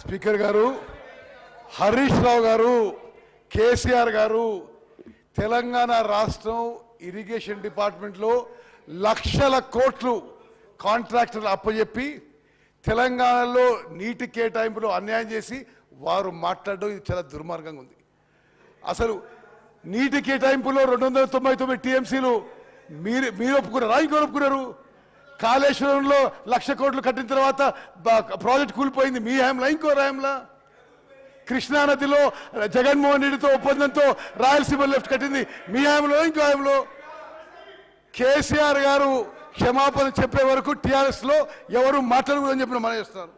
Speaker గారు హరీష్ రావు గారు కేసీఆర్ గారు తెలంగాణ రాష్ట్రం ఇరిగేషన్ డిపార్ట్మెంట్లో లక్షల కోట్లు కాంట్రాక్టర్లు అప్పచెప్పి తెలంగాణలో నీటి కేటాయింపులో అన్యాయం చేసి వారు మాట్లాడడం ఇది చాలా దుర్మార్గంగా ఉంది. అసలు నీటి కేటాయింపులో రెండు వందల తొంభై తొమ్మిది టీఎంసీలు మీరు మీరు ఒప్పుకున్నారా? ఇంకో ఒప్పుకున్నారు? కాళేశ్వరంలో లక్ష కోట్లు కట్టిన తర్వాత ప్రాజెక్ట్ కూలిపోయింది. మీ హయాంలా ఇంకో రాయంలా కృష్ణానదిలో జగన్మోహన్ రెడ్డితో ఒప్పందంతో రాయలసీమ లెఫ్ట్ కట్టింది. మీ హయాంలో ఇంకో హయాంలో? కేసీఆర్ గారు క్షమాపణ చెప్పే వరకు టీఆర్ఎస్లో ఎవరు ఎవరు మాట్లాడకూడదని చెప్పిన మనం చేస్తారు.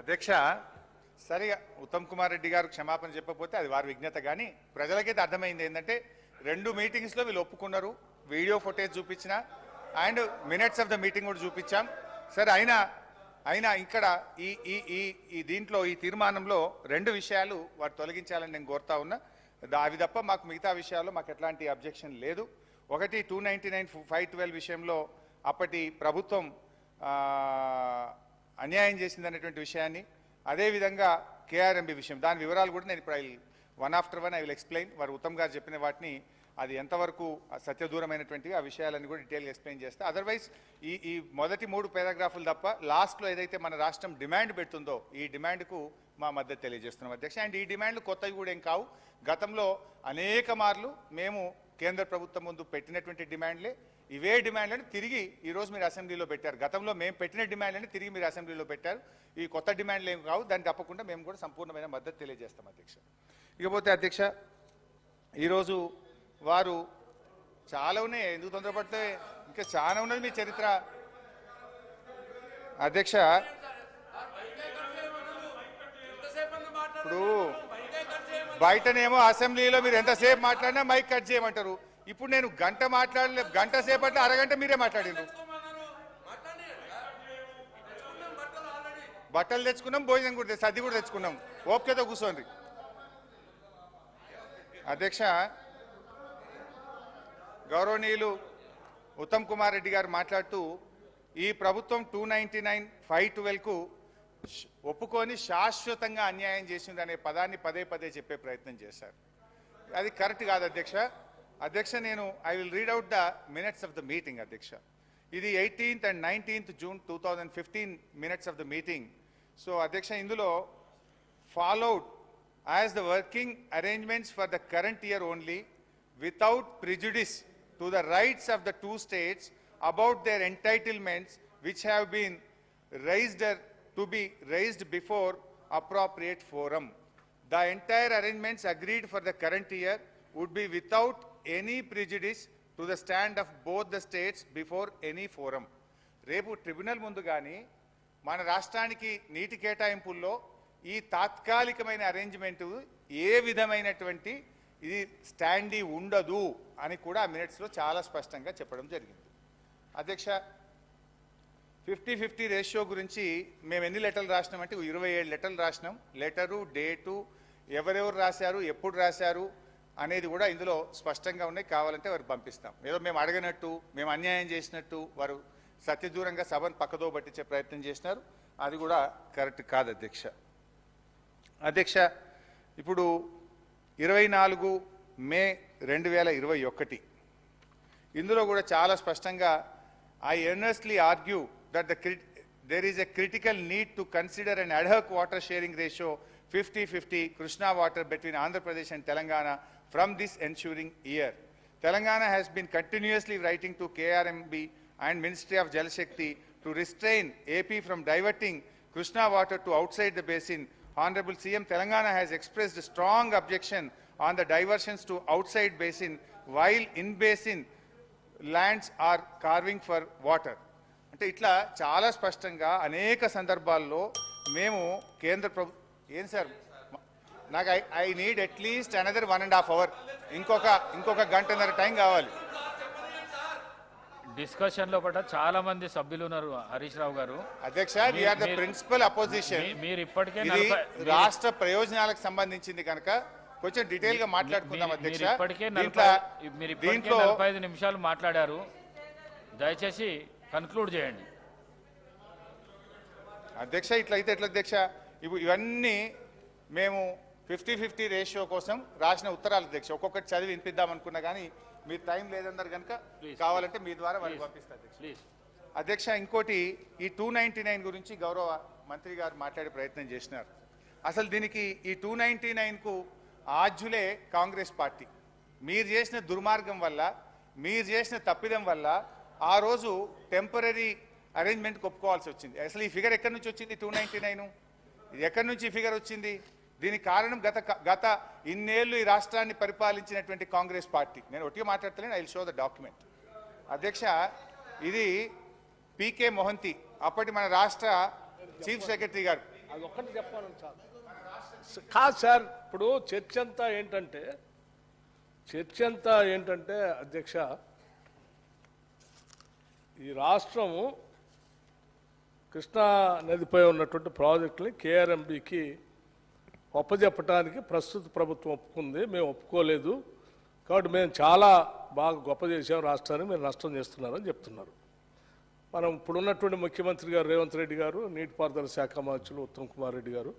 అధ్యక్ష సరిగా ఉత్తమ్ కుమార్ రెడ్డి గారు క్షమాపణ చెప్పకపోతే అది వారి విజ్ఞత కానీ ప్రజలకైతే అర్థమైంది ఏంటంటే రెండు మీటింగ్స్లో వీళ్ళు ఒప్పుకున్నారు. వీడియో ఫుటేజ్ చూపించిన and minutes of the meeting కూడా చూపించాం. సరే అయినా అయినా ఇక్కడ ఈ ఈ ఈ ఈ దీంట్లో ఈ తీర్మానంలో రెండు విషయాలు వారు తొలగించాలని నేను కోరుతా ఉన్నా. దా- అవి తప్ప మాకు మిగతా విషయాల్లో మాకు ఎట్లాంటి అబ్జెక్షన్ లేదు. ఒకటి two ninety nine five twelve విషయంలో అప్పటి ప్రభుత్వం అన్యాయం చేసిందనేటువంటి విషయాన్ని అదేవిధంగా కేఆర్ఎంబి విషయం. దాని వివరాలు కూడా నేను ఇప్పుడు I one after one I will explain వారు ఉత్తమ్ గారు చెప్పిన వాటిని అది ఎంతవరకు సత్యదూరమైనటువంటివి ఆ విషయాలన్నీ కూడా డీటెయిల్గా ఎక్స్ప్లెయిన్ చేస్తే. అదర్వైజ్ ఈ ఈ మొదటి మూడు పారాగ్రాఫులు తప్ప లాస్ట్లో ఏదైతే మన రాష్ట్రం డిమాండ్ పెడుతుందో ఈ డిమాండ్కు మా మద్దతు తెలియజేస్తున్నాం అధ్యక్ష. అండ్ ఈ డిమాండ్లు కొత్తవి కూడా ఏం కావు. గతంలో అనేక మార్లు మేము కేంద్ర ప్రభుత్వం ముందు పెట్టినటువంటి డిమాండ్లే ఇవే డిమాండ్లను తిరిగి ఈరోజు మీరు అసెంబ్లీలో పెట్టారు. గతంలో మేము పెట్టిన డిమాండ్లని తిరిగి మీరు అసెంబ్లీలో పెట్టారు. ఈ కొత్త డిమాండ్లు ఏం కావు. దాన్ని తప్పకుండా మేము కూడా సంపూర్ణమైన మద్దతు తెలియజేస్తాం అధ్యక్ష. ఇకపోతే అధ్యక్ష ఈరోజు వారు చాలా ఉన్నాయి. ఎందుకు తొందరపడితే ఇంకా చాలా ఉన్నది మీ చరిత్ర. అధ్యక్ష ఇప్పుడు బయటనేమో అసెంబ్లీలో మీరు ఎంతసేపు మాట్లాడినా మైక్ కట్ చేయమంటారు. ఇప్పుడు నేను గంట మాట్లాడలే గంట సేపట్లో అరగంట మీరే మాట్లాడిండ్రు బట్టలు తెచ్చుకున్నాం భోజనం కూడా తెచ్చు- సర్ది కూడా తెచ్చుకున్నాం. ఓపికతో కూర్చోండి. అధ్యక్ష గౌరవనీయులు ఉత్తమ్ కుమార్ రెడ్డి గారు మాట్లాడుతూ ఈ ప్రభుత్వం టూ నైంటీ నైన్ ఫైవ్ ట్వెల్వ్కు ఒప్పుకొని శాశ్వతంగా అన్యాయం చేసింది అనే పదాన్ని పదే పదే చెప్పే ప్రయత్నం చేశారు. అది కరెక్ట్ కాదు అధ్యక్ష. అధ్యక్ష నేను I will read out the minutes of the meeting అధ్యక్ష. ఇది eighteenth and nineteenth June two thousand fifteen minutes of the meeting. So అధ్యక్ష ఇందులో followed as the working arrangements for the current year only without prejudice to the rights of the two states about their entitlements which have been raised to be raised before appropriate forum. The entire arrangements agreed for the current year would be without any prejudice to the stand of both the states before any forum. రేపు tribunal ముందు కానీ మన రాష్ట్రానికి నీటి కేటాయింపుల్లో ఈ తాత్కాలికమైన arrangement ఏ విధమైనటువంటి ఇది స్టాండీ ఉండదు అని కూడా ఆ మినిట్స్లో చాలా స్పష్టంగా చెప్పడం జరిగింది. అధ్యక్ష ఫిఫ్టీ ఫిఫ్టీ రేషియో గురించి మేము ఎన్ని లెటర్లు రాసినామంటే ఇరవై ఏడు లెటర్లు రాసినాం. లెటరు డేటు ఎవరెవరు రాశారు ఎప్పుడు రాశారు అనేది కూడా ఇందులో స్పష్టంగా ఉన్నాయి. కావాలంటే వారు పంపిస్తాం. ఏదో మేము అడగనట్టు మేము అన్యాయం చేసినట్టు వారు సత్యదూరంగా సభను పక్కదో పట్టించే ప్రయత్నం చేసినారు. అది కూడా కరెక్ట్ కాదు అధ్యక్ష. అధ్యక్ష ఇప్పుడు ఇరవై నాలుగు మే రెండు వేల ఇరవై ఒకటి ఇందులో కూడా చాలా స్పష్టంగా I earnestly argue that the there is a critical need to consider and ad hoc water sharing ratio fifty fifty Krishna water between Andhra Pradesh and Telangana from this ensuring year Telangana has been continuously writing to KRMB and ministry of Jal to to AP AP from diverting Krishna water to outside the basin. Honorable CM Telangana has expressed a strong objection on the diversions to outside basin while in basin lands are carving for water అంటే ఇట్లా చాలా స్పష్టంగా అనేక సందర్భాల్లో మేము కేంద్ర ప్రభు ఏం sir నాకు I I need at least another one and half hour ఇంకొక ఇంకొక గంటన్నర టైం కావాలి డిస్కషన్లో కూడా చాలా మంది సభ్యులు ఉన్నారు హరీష్ రావు గారు. అధ్యక్ష ప్రిన్సిపల్ అపోజిషన్ మీరు ఇప్పటికే రాష్ట్ర ప్రయోజనాలకు సంబంధించింది కనుక కొంచెం డీటెయిల్గా మాట్లాడుకుందాం అధ్యక్ష. ఇప్పటికే మీరు దీంట్లో నలభై ఐదు నిమిషాలు మాట్లాడారు. దయచేసి కన్క్లూడ్ చేయండి. అధ్యక్ష ఇట్లయితే ఎట్లా అధ్యక్ష? ఇవి ఇవన్నీ మేము ఫిఫ్టీ ఫిఫ్టీ రేషియో కోసం రాసిన ఉత్తరాలు అధ్యక్ష ఒక్కొక్కటి చదివి వినిపిద్దాం అనుకున్నా కానీ మీరు టైం లేదన్నారు కనుక కావాలంటే మీ ద్వారా వారికి పంపిస్తారు అధ్యక్ష. ఇంకోటి ఈ టూ నైంటీ నైన్ గురించి గౌరవ మంత్రి గారు మాట్లాడే ప్రయత్నం చేసినారు. అసలు దీనికి ఈ టూ నైంటీ నైన్కు ఆజ్యులే కాంగ్రెస్ పార్టీ. మీరు చేసిన దుర్మార్గం వల్ల మీరు చేసిన తప్పిదం వల్ల ఆ రోజు టెంపరీ అరేంజ్మెంట్కి ఒప్పుకోవాల్సి వచ్చింది. అసలు ఈ ఫిగర్ ఎక్కడి నుంచి వచ్చింది టూ నైంటీ నైన్? ఎక్కడి నుంచి ఈ ఫిగర్ వచ్చింది? దీనికి కారణం గత గత ఇన్నేళ్ళు ఈ రాష్ట్రాన్ని పరిపాలించినటువంటి కాంగ్రెస్ పార్టీ. నేను ఒట్టిగా మాట్లాడతలేను ఐ షో ద డాక్యుమెంట్. అధ్యక్ష ఇది పీకే మొహంతి అప్పటి మన రాష్ట్ర చీఫ్ సెక్రటరీ గారు. అది ఒక్కటి చెప్పాను కాదు సార్ ఇప్పుడు చర్చ అంతా ఏంటంటే చర్చ అంతా ఏంటంటే అధ్యక్ష ఈ రాష్ట్రము కృష్ణా నదిపై ఉన్నటువంటి ప్రాజెక్టుని కేఆర్ఎంబికి గొప్పచెప్పటానికి ప్రస్తుత ప్రభుత్వం ఒప్పుకుంది. మేము ఒప్పుకోలేదు. కాబట్టి మేము చాలా బాగా గొప్ప చేసాం రాష్ట్రాన్ని. మీరు నష్టం చేస్తున్నారని చెప్తున్నారు. మనం ఇప్పుడున్నటువంటి ముఖ్యమంత్రి గారు రేవంత్ రెడ్డి గారు నీటిపారుదల శాఖ మంత్రులు ఉత్తమ్ కుమార్ రెడ్డి గారు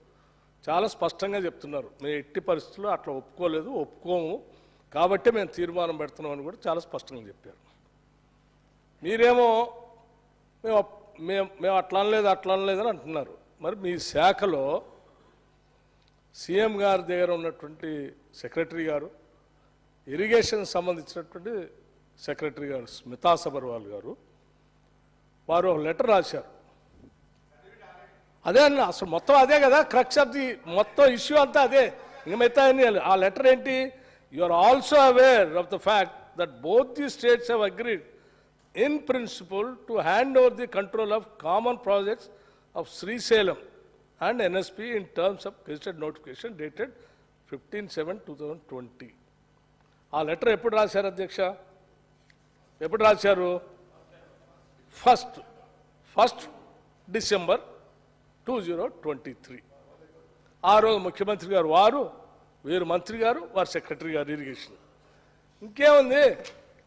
చాలా స్పష్టంగా చెప్తున్నారు. మేము ఎట్టి పరిస్థితుల్లో అట్లా ఒప్పుకోలేదు ఒప్పుకోము. కాబట్టి మేము తీర్మానం పెడుతున్నామని కూడా చాలా స్పష్టంగా చెప్పారు. మీరేమో మేము మేము మేము అట్లా అనలేదు అట్లా అనలేదు అని అంటున్నారు. మరి మీ శాఖలో సీఎం గారి దగ్గర ఉన్నటువంటి సెక్రటరీ గారు ఇరిగేషన్ సంబంధించినటువంటి సెక్రటరీ గారు స్మితా సబర్వాల్ గారు వారు ఒక లెటర్ రాశారు. అదే అన్న అసలు మొత్తం అదే కదా క్రక్స్ ఆఫ్ ది మొత్తం ఇష్యూ అంతా అదే. ఇంక మిగతా ఆ లెటర్ ఏంటి? You are also aware of the fact that both the states have agreed in principle to hand over the control of common projects of Srisailam and NSP in terms of gazetted notification dated fifteen seven two thousand twenty ఆ letter ఎప్పుడు రాశారు అధ్యక్ష? ఎప్పుడు రాశారు? First first December two zero twenty three ఆ రోజు ముఖ్యమంత్రి గారు వారు వీరు మంత్రి గారు వారు సెక్రటరీ గారు ఇరిగేషన్. ఇంకేముంది?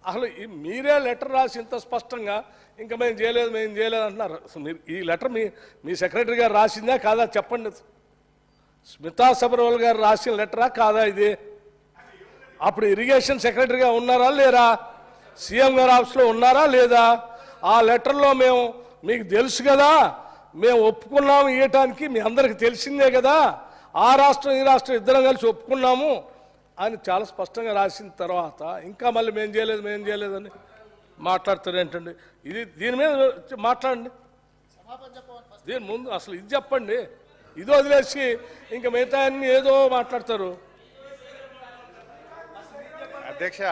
అసలు మీరే లెటర్ రాసి ఇంత స్పష్టంగా ఇంకా మేము చేయలేదు మేము చేయలేదు అంటున్నారు. మీరు ఈ లెటర్ మీ మీ సెక్రటరీ గారు రాసిందా కాదా? చెప్పండి. స్మితా సబర్వాల్ గారు రాసిన లెటరా కాదా ఇది? అప్పుడు ఇరిగేషన్ సెక్రటరీగా ఉన్నారా లేరా? సీఎం గారు ఆఫీస్లో ఉన్నారా లేదా? ఆ లెటర్లో మేము మీకు తెలుసు కదా మేము ఒప్పుకున్నాము ఇవ్వటానికి మీ అందరికి తెలిసిందే కదా. ఆ రాష్ట్రం ఈ రాష్ట్రం ఇద్దరం కలిసి ఒప్పుకున్నాము. అని చాలా స్పష్టంగా రాసిన తర్వాత ఇంకా మళ్ళీ మేము చేయలేదు మేము చేయలేదని మాట్లాడుతారు ఏంటండి? ఇది దీని మీద మాట్లాడండి. దీని ముందు అసలు ఇది చెప్పండి. ఇది వదిలేసి ఇంకా మిగతా అన్ని ఏదో మాట్లాడతారు. అధ్యక్ష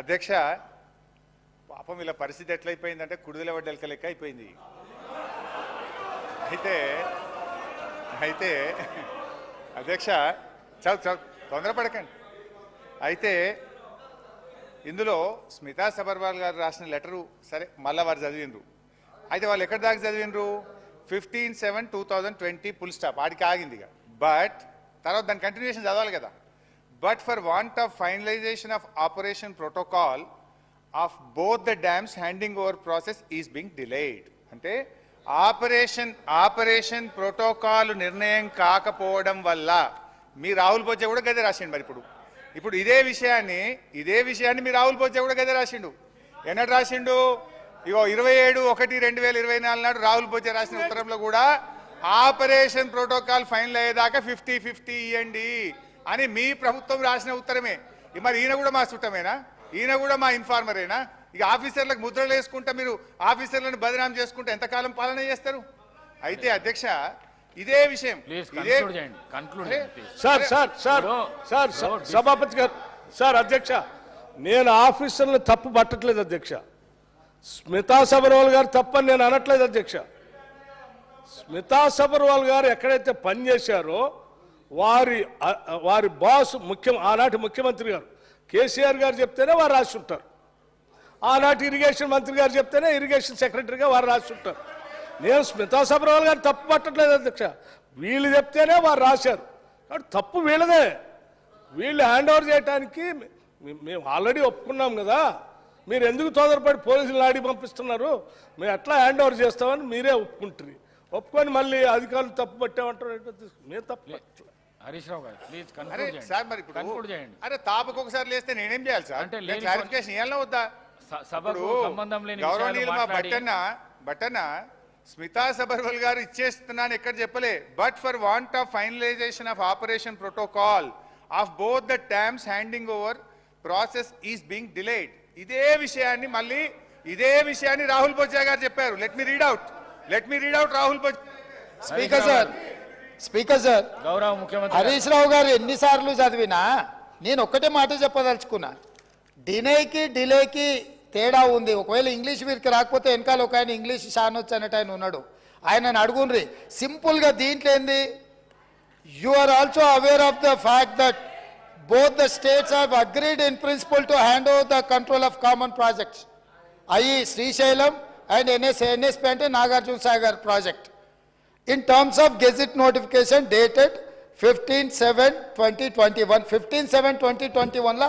అధ్యక్ష పాపం ఇలా పరిస్థితి ఎట్లయిపోయిందంటే కుడిదల వడ్డెలక లెక్క అయిపోయింది. అయితే అయితే అధ్యక్ష చదువు చదువు తొందరపడకండి అయితే ఇందులో స్మితా సబర్వాల్ గారు రాసిన లెటరు సరే మళ్ళా వారు చదివిండ్రు. అయితే వాళ్ళు ఎక్కడి దాకా చదివిండ్రు? Fifteen seven two thousand twenty full stop. ఆడికి ఆగింది ఇక. బట్ తర్వాత దాని కంటిన్యూషన్ చదవాలి కదా. But for want of finalisation of operation protocol of both the dams handing over process is being delayed. అంటే ఆపరేషన్ ఆపరేషన్ ప్రోటోకాల్ నిర్ణయం కాకపోవడం వల్ల మీ రాహుల్ పోచే కూడా గదే రాసిండు మరి ఇప్పుడు. ఇప్పుడు ఇదే విషయాన్ని ఇదే విషయాన్ని మీ రాహుల్ పోచే కూడా గదే రాసిండు. ఎన్నడు రాసిండు? ఇగో ఇరవై ఏడు ఒకటి రెండు వేల ఇరవై నాలుగు నాడు రాహుల్ పోచే రాసిన ఉత్తరంలో కూడా ఆపరేషన్ ప్రోటోకాల్ ఫైనల్ అయ్యేదాకా ఫిఫ్టీ ఫిఫ్టీ ఇవ్వండి అని మీ ప్రభుత్వం రాసిన ఉత్తరమే. మరి ఈయన కూడా మా చుట్టమేనా? ఈయన కూడా మా ఇన్ఫార్మరేనా? ఇక ఆఫీసర్లకు ముద్రలు వేసుకుంటా మీరు ఆఫీసర్లను బదనాం చేసుకుంటే ఎంతకాలం పాలన చేస్తారు? అయితే అధ్యక్ష ఇదే విషయం. ప్లీజ్ ఇదే కన్క్లూడ్ చేయండి. కన్క్లూడ్ అరే, చేయండి please sir sir sir sir సభాపతి గారు సార్ అధ్యక్ష నేను ఆఫీసర్ని తప్పు పట్టట్లేదు అధ్యక్ష. స్మితా సబర్వాల్ గారు తప్పని నేను అనట్లేదు అధ్యక్ష. స్మితా సబర్వాల్ గారు ఎక్కడైతే పనిచేశారో వారి వారి బాస్ ముఖ్యం ఆనాటి ముఖ్యమంత్రి గారు కేసీఆర్ గారు చెప్తేనే వారు రాసి ఉంటారు. ఆనాటి ఇరిగేషన్ మంత్రి గారు చెప్తేనే ఇరిగేషన్ సెక్రటరీగా వారు రాసి ఉంటారు. నేను స్మితా సబర్వాల్ గారు తప్పు పట్టట్లేదు అధ్యక్ష. వీళ్ళు చెప్తేనే వారు రాశారు. కాబట్టి తప్పు వీళ్ళదే. వీళ్ళు హ్యాండ్ ఓవర్ చేయడానికి మేము ఆల్రెడీ ఒప్పుకున్నాం కదా. మీరు ఎందుకు తొందరపడి పోలీసులు ఆడి పంపిస్తున్నారు? మేము ఎట్లా హ్యాండ్ ఓవర్ చేస్తామని మీరే ఒప్పుకుంటారు ఒప్పుకొని మళ్ళీ అధికారులు తప్పు పట్టామంటారు. మేము తప్పు. హరీష్ రావు గారు ప్లీజ్ కన్క్లూడ్ సార్ మరి ఇప్పుడు కన్క్లూడ్ చేయండి. అరే తాపకు ఒకసారి లేస్తే నేనేం చేయాలి సార్? అంటే నేను లేని క్లారిఫికేషన్ ఇవ్వాలన్నా వద్దా? స- సభకు ఇప్పుడు సంబంధం లేని విషయాలు గౌరవనీయులు మా మాట్లాడి బట్టన్న బట్టన్న స్మితా సబర్వల్ గారు ఇచ్చేస్తున్నాను ఎక్కడ చెప్పలే. But for want of finalisation of operation protocol of both the times handing over process is being delayed ఇదే విషయాన్ని మళ్ళీ ఇదే విషయాన్ని రాహుల్ బొజ్జా గారు చెప్పారు. Let me read out let me read out Rahul Bojja speaker sir speaker sir గౌరవ ముఖ్యమంత్రి. హరీష్ రావు గారు ఎన్నిసార్లు చదివినా నేను ఒక్కటే మాట చెప్పదలుచుకున్నా. డినేకి డిలేకి తేడా ఉంది. ఒకవేళ ఇంగ్లీష్ వీరికి రాకపోతే వెనకాల ఒక ఆయన ఇంగ్లీష్ షానొచ్చు అనేట ఆయన ఉన్నాడు. ఆయనను అడుగుండ్రి సింపుల్గా దీంట్లో ఏంది? You are also aware of the fact that both the states have agreed in principle to hand over the control of common projects అయి శ్రీశైలం అండ్ ఎన్ఎస్ ఎన్ఎస్పి అంటే Nagarjuna Sagar project in terms of gazette notification dated 15/7/2021 15/7/2021 లా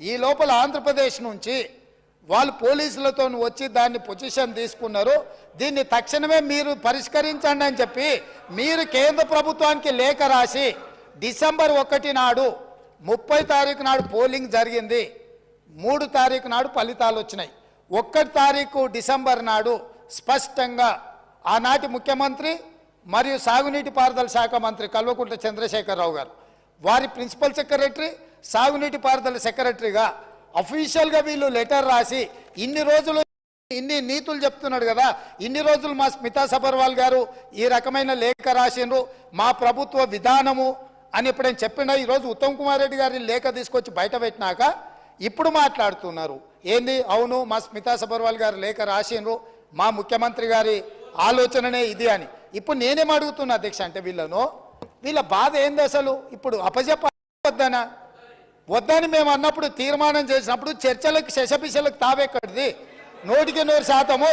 ఈ లోపల ఆంధ్రప్రదేశ్ నుంచి వాళ్ళు పోలీసులతో వచ్చి దాన్ని position తీసుకున్నారు. దీన్ని తక్షణమే మీరు పరిష్కరించండి అని చెప్పి మీరు కేంద్ర ప్రభుత్వానికి లేఖ రాసి డిసెంబర్ ఒకటి నాడు ముప్పై తారీఖు నాడు పోలింగ్ జరిగింది. మూడు తారీఖు నాడు ఫలితాలు వచ్చినాయి. ఒక్కటి తారీఖు డిసెంబర్ నాడు స్పష్టంగా ఆనాటి ముఖ్యమంత్రి మరియు సాగునీటి పారుదల శాఖ మంత్రి కల్వకుంట్ల చంద్రశేఖరరావు గారు వారి ప్రిన్సిపల్ సెక్రటరీ సాగునీటి పారుదల సెక్రటరీగా అఫీషియల్గా వీళ్ళు లెటర్ రాసి ఇన్ని రోజులు ఇన్ని నీతులు చెప్తున్నాడు కదా ఇన్ని రోజులు మా స్మితా సబర్వాల్ గారు ఈ రకమైన లేఖ రాసిండ్రు మా ప్రభుత్వ విధానము అని ఎప్పుడైనా చెప్పిన ఈరోజు ఉత్తమ్ కుమార్ రెడ్డి గారి లేఖ తీసుకొచ్చి బయట పెట్టినాక ఇప్పుడు మాట్లాడుతున్నారు. ఏంది? అవును మా స్మితా సబర్వాల్ గారు లేఖ రాసిండ్రు మా ముఖ్యమంత్రి గారి ఆలోచననే ఇది అని. ఇప్పుడు నేనేం అడుగుతున్నా అధ్యక్ష అంటే వీళ్ళను వీళ్ళ బాధ ఏంది అసలు? ఇప్పుడు అపజెప్పద్దనా మేము అన్నప్పుడు తీర్మానం చేసినప్పుడు చర్చలకు శశపిశలకు తావెక్కడిది? నూటికి నూరు శాతము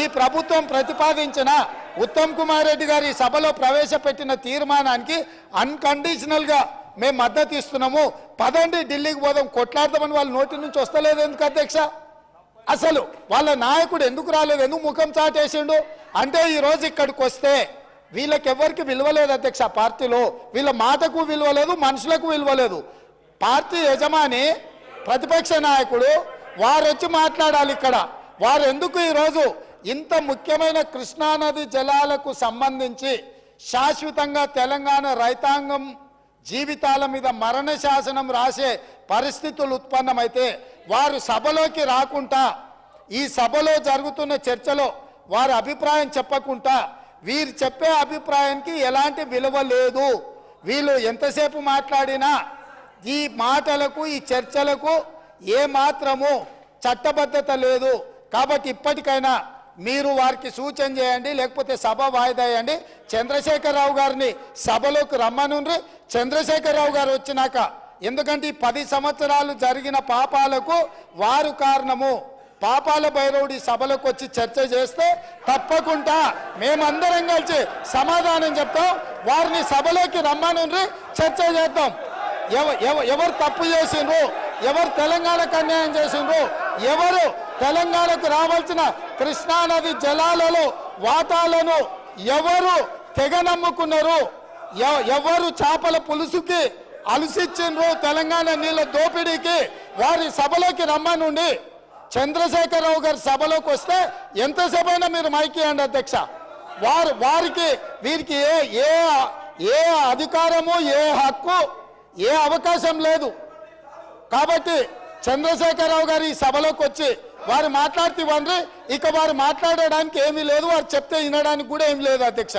ఈ ప్రభుత్వం ప్రతిపాదించిన ఉత్తమ్ కుమార్ రెడ్డి గారి సభలో ప్రవేశపెట్టిన తీర్మానానికి అన్కండిషనల్గా మేము మద్దతు ఇస్తున్నాము. పదండి ఢిల్లీకి పోదాం కొట్లాడదామని వాళ్ళ నోటి నుంచి వస్తలేదు ఎందుకు అధ్యక్ష? అసలు వాళ్ళ నాయకుడు ఎందుకు రాలేదు? ఎందుకు ముఖం చాటేసిండు? అంటే ఈరోజు ఇక్కడికి వస్తే వీళ్ళకి ఎవరికి అధ్యక్ష పార్టీలో. వీళ్ళ మాటకు విలువ లేదు మనుషులకు విలువ లేదు. పార్టీ యజమాని ప్రతిపక్ష నాయకుడు వారు వచ్చి మాట్లాడాలి ఇక్కడ. వారు ఎందుకు ఈరోజు ఇంత ముఖ్యమైన కృష్ణానది జలాలకు సంబంధించి శాశ్వతంగా తెలంగాణ రైతాంగం జీవితాల మీద మరణ శాసనం రాసే పరిస్థితులు ఉత్పన్నమైతే వారు సభలోకి రాకుండా ఈ సభలో జరుగుతున్న చర్చలో వారి అభిప్రాయం చెప్పకుండా వీరు చెప్పే అభిప్రాయానికి ఎలాంటి విలువ లేదు. వీళ్ళు ఎంతసేపు మాట్లాడినా ఈ మాటలకు ఈ చర్చలకు ఏ మాత్రము చట్టబద్ధత లేదు. కాబట్టి ఇప్పటికైనా మీరు వారికి సూచన చేయండి లేకపోతే సభ వాయిదా వేయండి. చంద్రశేఖరరావు గారిని సభలోకి రమ్మనుండ్రి. చంద్రశేఖరరావు గారు వచ్చినాక ఎందుకంటే ఈ పది సంవత్సరాలు జరిగిన పాపాలకు వారు కారణము. పాపాల భైరవుడి సభలకు వచ్చి చర్చ చేస్తే తప్పకుండా మేమందరం కలిసి సమాధానం చెప్తాం. వారిని సభలోకి రమ్మనుండ్రి చర్చ చేద్దాం. ఎవరు తప్పు చేసిండ్రు? ఎవరు తెలంగాణకు అన్యాయం చేసిండ్రు? ఎవరు తెలంగాణకు రావాల్సిన కృష్ణానది జలాలలో వాటాలను ఎవరు తెగ నమ్ముకున్నారు ఎవ- ఎవరు చేపల పులుసుకి అలసిచ్చిండ్రు తెలంగాణ నీళ్ళ దోపిడీకి? వారి సభలోకి రమ్మనుండి. చంద్రశేఖరరావు గారి సభలోకి వస్తే ఎంతసేపు అయినా మీరు మైకియండి అధ్యక్ష. వారు వారికి వీరికి ఏ ఏ ఏ అధికారము ఏ హక్కు ఏ అవకాశం లేదు. కాబట్టి చంద్రశేఖరరావు గారు ఈ సభలోకి వచ్చి వారు మాట్లాడుతూ ఇక వారు మాట్లాడడానికి ఏమీ లేదు. వారు చెప్తే వినడానికి కూడా ఏమీ లేదు అధ్యక్ష.